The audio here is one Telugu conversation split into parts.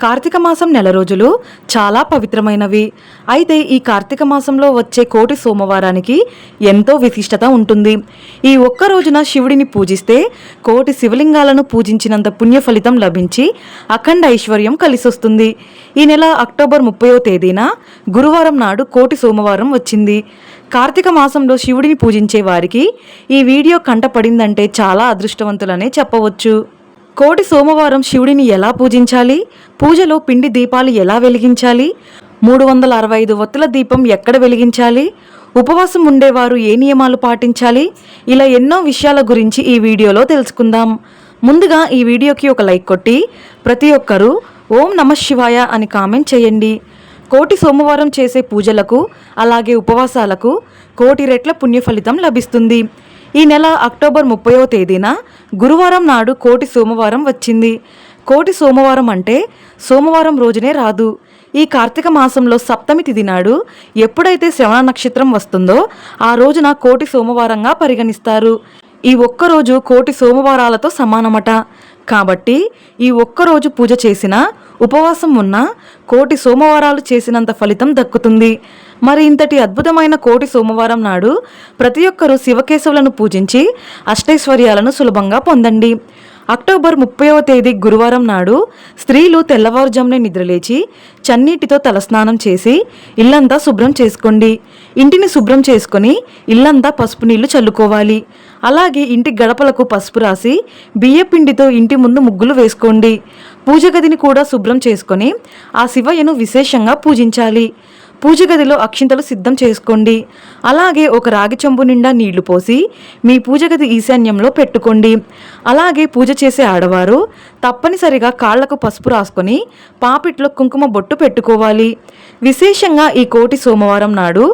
కార్తీక మాసం నెల రోజులు చాలా పవిత్రమైనవి. అయితే ఈ కార్తీక మాసంలో వచ్చే కోటి సోమవారానికి ఎంతో విశిష్టత ఉంటుంది. ఈ ఒక్క రోజున శివుడిని పూజిస్తే కోటి శివలింగాలను పూజించినంత పుణ్య ఫలితం లభించి అఖండ ఐశ్వర్యం కలిసొస్తుంది. ఈ నెల అక్టోబర్ ముప్పయో తేదీన గురువారం నాడు కోటి సోమవారం వచ్చింది. కార్తీక మాసంలో శివుడిని పూజించే వారికి ఈ వీడియో కంటపడిందంటే చాలా అదృష్టవంతులనే చెప్పవచ్చు. కోటి సోమవారం శివుడిని ఎలా పూజించాలి? పూజలో పిండి దీపాలు ఎలా వెలిగించాలి? మూడు వందల అరవై ఐదు వత్తుల దీపం ఎక్కడ వెలిగించాలి? ఉపవాసం ఉండేవారు ఏ నియమాలు పాటించాలి? ఇలా ఎన్నో విషయాల గురించి ఈ వీడియోలో తెలుసుకుందాం. ముందుగా ఈ వీడియోకి ఒక లైక్ కొట్టి ప్రతి ఒక్కరూ ఓం నమ శివాయ అని కామెంట్ చేయండి. కోటి సోమవారం చేసే పూజలకు అలాగే ఉపవాసాలకు కోటి రెట్ల పుణ్యఫలితం లభిస్తుంది. ఈ నెల అక్టోబర్ ముప్పయో తేదీన గురువారం నాడు కోటి సోమవారం వచ్చింది. కోటి సోమవారం అంటే సోమవారం రోజునే రాదు. ఈ కార్తీక మాసంలో సప్తమి తిథి నాడు ఎప్పుడైతే శ్రవణ నక్షత్రం వస్తుందో ఆ రోజున కోటి సోమవారంగా పరిగణిస్తారు. ఈ ఒక్కరోజు కోటి సోమవారాలతో సమానమట. కాబట్టి ఈ ఒక్కరోజు పూజ చేసినా ఉపవాసం ఉన్నా కోటి సోమవారాలు చేసినంత ఫలితం దక్కుతుంది. మరి ఇంతటి అద్భుతమైన కోటి సోమవారం నాడు ప్రతి ఒక్కరూ శివకేశవులను పూజించి అష్టైశ్వర్యాలను సులభంగా పొందండి. అక్టోబర్ ముప్పైవ తేదీ గురువారం నాడు స్త్రీలు తెల్లవారుజామునే నిద్రలేచి చన్నీటితో తలస్నానం చేసి ఇల్లంతా శుభ్రం చేసుకోండి. ఇంటిని శుభ్రం చేసుకొని ఇల్లంతా పసుపు నీళ్ళు చల్లుకోవాలి. అలాగే ఇంటి గడపలకు పసుపు రాసి బియ్యపిండితో ఇంటి ముందు ముగ్గులు వేసుకోండి. పూజ గదిని కూడా శుభ్రం చేసుకొని ఆ శివయ్యను విశేషంగా పూజించాలి. పూజ గదిలో అక్షింతలు సిద్ధం చేసుకోండి. అలాగే ఒక రాగి చెంబు నిండా నీళ్ళు పోసి మీ పూజ గది ఈశాన్యంలో పెట్టుకోండి. అలాగే పూజ చేసే ఆడవారు తప్పనిసరిగా కాళ్ళకు పసుపు రాసుకొని పాపిట్లో కుంకుమ బొట్టు పెట్టుకోవాలి. విశేషంగా ఈ కోటి సోమవారం నాడు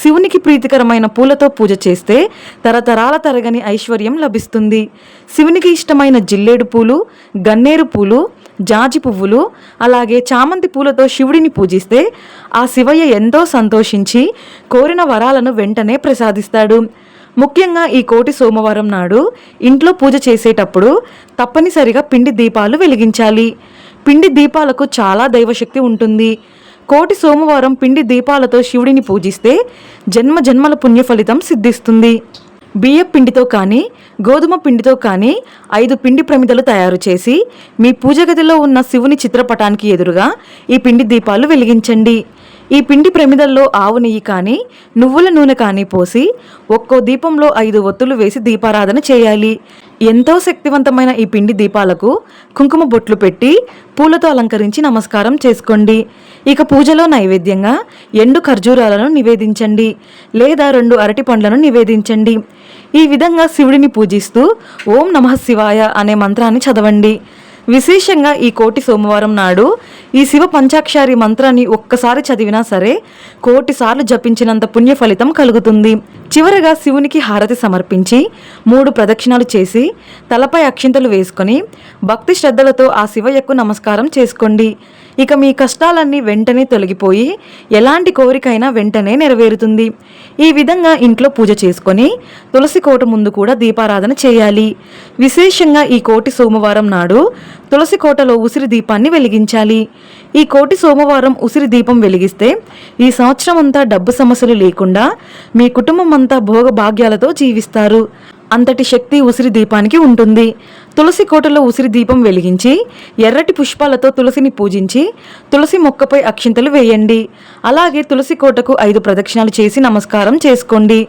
శివునికి ప్రీతికరమైన పూలతో పూజ చేస్తే తరతరాల తరగని ఐశ్వర్యం లభిస్తుంది. శివునికి ఇష్టమైన జిల్లేడు పూలు గన్నేరు పూలు జాజి పువ్వులు అలాగే చామంతి పూలతో శివుడిని పూజిస్తే ఆ శివయ్య ఎంతో సంతోషించి కోరిన వరాలను వెంటనే ప్రసాదిస్తాడు. ముఖ్యంగా ఈ కోటి సోమవారం నాడు ఇంట్లో పూజ చేసేటప్పుడు తప్పనిసరిగా పిండి దీపాలు వెలిగించాలి. పిండి దీపాలకు చాలా దైవశక్తి ఉంటుంది. కోటి సోమవారం పిండి దీపాలతో శివుడిని పూజిస్తే జన్మ జన్మల పుణ్య ఫలితం సిద్ధిస్తుంది. బియ్యం పిండితో కానీ గోధుమ పిండితో కానీ ఐదు పిండి ప్రమిదలు తయారు చేసి మీ పూజ గదిలో ఉన్న శివుని చిత్రపటానికి ఎదురుగా ఈ పిండి దీపాలు వెలిగించండి. ఈ పిండి ప్రమిదల్లో ఆవు నెయ్యి కానీ నువ్వుల నూనె కానీ పోసి ఒక్కో దీపంలో ఐదు ఒత్తులు వేసి దీపారాధన చేయాలి. ఎంతో శక్తివంతమైన ఈ పిండి దీపాలకు కుంకుమ బొట్లు పెట్టి పూలతో అలంకరించి నమస్కారం చేసుకోండి. ఇక పూజలో నైవేద్యంగా ఎండు ఖర్జూరాలను నివేదించండి లేదా రెండు అరటి పండ్లను నివేదించండి. ఈ విధంగా శివుడిని పూజిస్తూ ఓం నమః శివాయ అనే మంత్రాన్ని చదవండి. విశేషంగా ఈ కోటి సోమవారం నాడు ఈ శివ పంచాక్షారి మంత్రాన్ని ఒక్కసారి చదివినా సరే కోటి సార్లు జపించినంత పుణ్య ఫలితం కలుగుతుంది. చివరగా శివునికి హారతి సమర్పించి మూడు ప్రదక్షిణాలు చేసి తలపై అక్షింతలు వేసుకొని భక్తి శ్రద్ధలతో ఆ శివయ్యకు నమస్కారం చేసుకోండి. ఇక మీ కష్టాలన్నీ వెంటనే తొలగిపోయి ఎలాంటి కోరికైనా వెంటనే నెరవేరుతుంది. ఈ విధంగా ఇంట్లో పూజ చేసుకొని తులసి కోట ముందు కూడా దీపారాధన చేయాలి. విశేషంగా ఈ కోటి సోమవారం నాడు తులసి కోటలో ఉసిరి దీపాన్ని వెలిగించాలి. ఈ కోటి సోమవారం ఉసిరి దీపం వెలిగిస్తే ఈ సంవత్సరం అంతా డబ్బు సమస్యలు లేకుండా మీ కుటుంబం అంతా భోగ భాగ్యాలతో జీవిస్తారు. అంతటి శక్తి ఉసిరి దీపానికి ఉంటుంది. తులసి కోటలో ఉసిరి దీపం వెలిగించి ఎర్రటి పుష్పాలతో తులసిని పూజించి తులసి మొక్కపై అక్షింతలు వేయండి. అలాగే తులసి కోటకు ఐదు ప్రదక్షిణాలు చేసి నమస్కారం చేసుకోండి.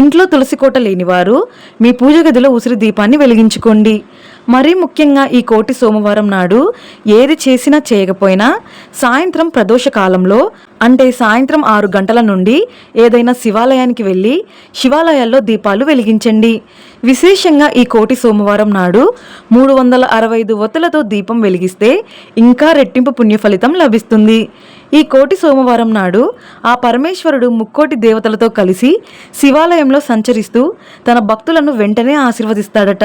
ఇంట్లో తులసి కోట లేనివారు మీ పూజ గదిలో ఉసిరి దీపాన్ని వెలిగించుకోండి. మరీ ముఖ్యంగా ఈ కోటి సోమవారం నాడు ఏది చేసినా చేయకపోయినా సాయంత్రం ప్రదోష కాలంలో అంటే సాయంత్రం ఆరు గంటల నుండి ఏదైనా శివాలయానికి వెళ్ళి శివాలయాల్లో దీపాలు వెలిగించండి. విశేషంగా ఈ కోటి సోమవారం నాడు మూడు వందల అరవై ఐదు ఒత్తులతో దీపం వెలిగిస్తే ఇంకా రెట్టింపు పుణ్య ఫలితం లభిస్తుంది. ఈ కోటి సోమవారం నాడు ఆ పరమేశ్వరుడు ముక్కోటి దేవతలతో కలిసి శివాలయంలో సంచరిస్తూ తన భక్తులను వెంటనే ఆశీర్వదిస్తాడట.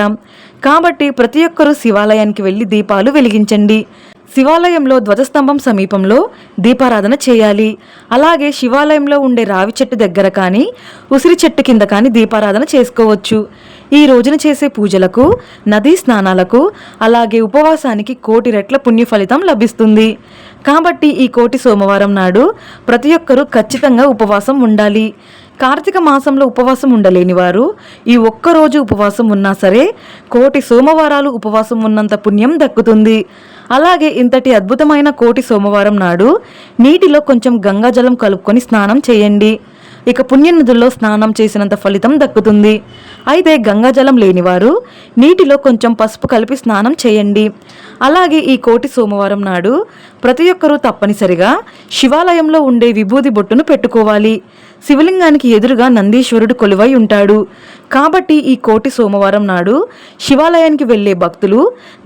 కాబట్టి ప్రతి ఒక్కరూ శివాలయానికి వెళ్ళి దీపాలు వెలిగించండి. శివాలయంలో ధ్వజస్తంభం సమీపంలో దీపారాధన చేయాలి. అలాగే శివాలయంలో ఉండే రావి చెట్టు దగ్గర కానీ ఉసిరి చెట్టు కింద కానీ దీపారాధన చేసుకోవచ్చు. ఈ రోజున చేసే పూజలకు నదీ స్నానాలకు అలాగే ఉపవాసానికి కోటి రెట్ల పుణ్య ఫలితం లభిస్తుంది. కాబట్టి ఈ కోటి సోమవారం నాడు ప్రతి ఒక్కరూ ఖచ్చితంగా ఉపవాసం ఉండాలి. కార్తీక మాసంలో ఉపవాసం ఉండలేని వారు ఈ ఒక్కరోజు ఉపవాసం ఉన్నా సరే కోటి సోమవారాలు ఉపవాసం ఉన్నంత పుణ్యం దక్కుతుంది. అలాగే ఇంతటి అద్భుతమైన కోటి సోమవారం నాడు నీటిలో కొంచెం గంగాజలం కలుపుకొని స్నానం చేయండి. ఇక పుణ్యనదుల్లో స్నానం చేసినంత ఫలితం దక్కుతుంది. అయితే గంగాజలం లేనివారు నీటిలో కొంచెం పసుపు కలిపి స్నానం చేయండి. అలాగే ఈ కోటి సోమవారం నాడు ప్రతి ఒక్కరూ తప్పనిసరిగా శివాలయంలో ఉండే విభూది బొట్టును పెట్టుకోవాలి. శివలింగానికి ఎదురుగా నందీశ్వరుడు కొలువై ఉంటాడు. కాబట్టి ఈ కోటి సోమవారం నాడు శివాలయానికి వెళ్ళే భక్తులు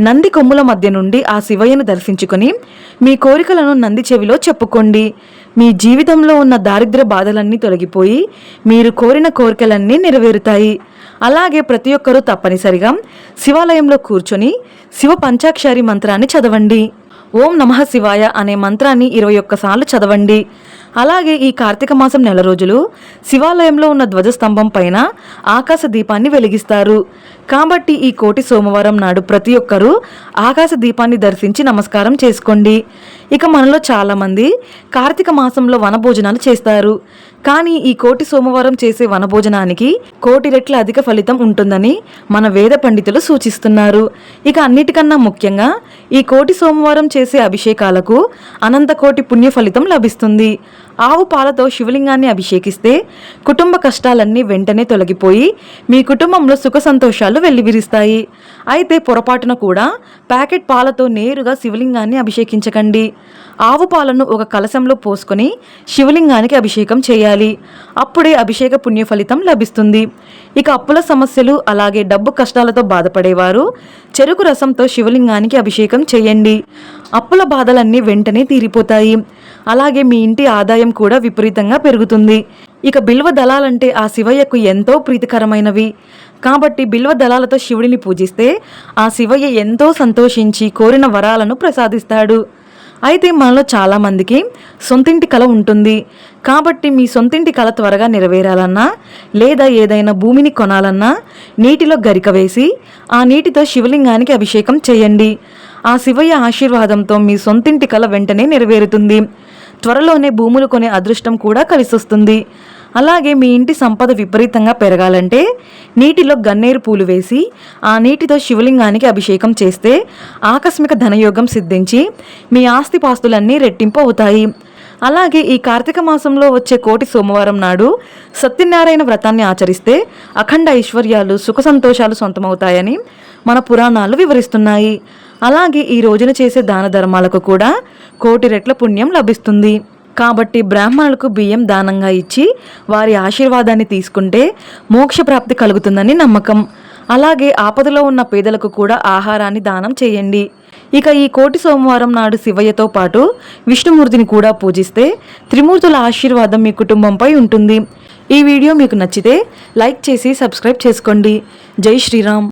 నంది కొమ్ముల మధ్య నుండి ఆ శివయ్యను దర్శించుకొని మీ కోరికలను నంది చెవిలో చెప్పుకోండి. మీ జీవితంలో ఉన్న దారిద్ర బాధలన్నీ తొలగిపోయి మీరు కోరిన కోరికలన్నీ నెరవేరుతాయి. అలాగే ప్రతి ఒక్కరూ తప్పనిసరిగా శివాలయంలో కూర్చొని శివ పంచాక్షరి మంత్రాన్ని చదవండి. ఓం నమః శివాయ అనే మంత్రాన్ని ఇరవై ఒక్కసార్లు చదవండి. అలాగే ఈ కార్తీక మాసం నెల రోజులు శివాలయంలో ఉన్న ధ్వజస్తంభం పైన ఆకాశ దీపాన్ని వెలిగిస్తారు. కాబట్టి ఈ కోటి సోమవారం నాడు ప్రతి ఒక్కరూ ఆకాశ దీపాన్ని దర్శించి నమస్కారం చేసుకోండి. ఇక మనలో చాలామంది కార్తీక మాసంలో వనభోజనాలు చేస్తారు. కానీ ఈ కోటి సోమవారం చేసే వనభోజనానికి కోటి రెట్ల అధిక ఫలితం ఉంటుందని మన వేద పండితులు సూచిస్తున్నారు. ఇక అన్నిటికన్నా ముఖ్యంగా ఈ కోటి సోమవారం చేసే అభిషేకాలకు అనంత కోటి పుణ్య ఫలితం లభిస్తుంది. ఆవు పాలతో శివలింగాన్ని అభిషేకిస్తే కుటుంబ కష్టాలన్నీ వెంటనే తొలగిపోయి మీ కుటుంబంలో సుఖ సంతోషాలు వెల్లివిరుస్తాయి. అయితే పొరపాటున కూడా ప్యాకెట్ పాలతో నేరుగా శివలింగాన్ని అభిషేకించకండి. ఆవు పాలను ఒక కలశంలో పోసుకొని శివలింగానికి అభిషేకం చేయాలి. అప్పుడే అభిషేక పుణ్య ఫలితం లభిస్తుంది. ఇక అప్పుల సమస్యలు అలాగే డబ్బు కష్టాలతో బాధపడేవారు చెరుకు రసంతో శివలింగానికి అభిషేకం చేయండి. అప్పుల బాధలన్నీ వెంటనే తీరిపోతాయి. అలాగే మీ ఇంటి ఆదాయం కూడా విపరీతంగా పెరుగుతుంది. ఇక బిల్వ దళాలంటే ఆ శివయ్యకు ఎంతో ప్రీతికరమైనవి. కాబట్టి బిల్వ దళాలతో శివుడిని పూజిస్తే ఆ శివయ్య ఎంతో సంతోషించి కోరిన వరాలను ప్రసాదిస్తాడు. అయితే మనలో చాలామందికి సొంతింటి కల ఉంటుంది. కాబట్టి మీ సొంతింటి కళ త్వరగా నెరవేరాలన్నా లేదా ఏదైనా భూమిని కొనాలన్నా నీటిలో గరిక వేసి ఆ నీటితో శివలింగానికి అభిషేకం చేయండి. ఆ శివయ్య ఆశీర్వాదంతో మీ సొంతింటి కల వెంటనే నెరవేరుతుంది. త్వరలోనే భూములు కొనే అదృష్టం కూడా కలిసొస్తుంది అలాగే మీ ఇంటి సంపద విపరీతంగా పెరగాలంటే నీటిలో గన్నేరు పూలు వేసి ఆ నీటితో శివలింగానికి అభిషేకం చేస్తే ఆకస్మిక ధనయోగం సిద్ధించి మీ ఆస్తిపాస్తులన్నీ రెట్టింపు అవుతాయి. అలాగే ఈ కార్తీక మాసంలో వచ్చే కోటి సోమవారం నాడు సత్యనారాయణ వ్రతాన్ని ఆచరిస్తే అఖండ ఐశ్వర్యాలు సుఖ సంతోషాలు సొంతమవుతాయని మన పురాణాలు వివరిస్తున్నాయి. అలాగే ఈ రోజున చేసే దాన ధర్మాలకు కూడా కోటి రెట్ల పుణ్యం లభిస్తుంది. కాబట్టి బ్రాహ్మణులకు బియ్యం దానంగా ఇచ్చి వారి ఆశీర్వాదాన్ని తీసుకుంటే మోక్షప్రాప్తి కలుగుతుందని నమ్మకం. అలాగే ఆపదలో ఉన్న పేదలకు కూడా ఆహారాన్ని దానం చేయండి. ఇక ఈ కోటి సోమవారం నాడు శివయ్యతో పాటు విష్ణుమూర్తిని కూడా పూజిస్తే త్రిమూర్తుల ఆశీర్వాదం మీ కుటుంబంపై ఉంటుంది. ఈ వీడియో మీకు నచ్చితే లైక్ చేసి సబ్స్క్రైబ్ చేసుకోండి. జై శ్రీరామ్.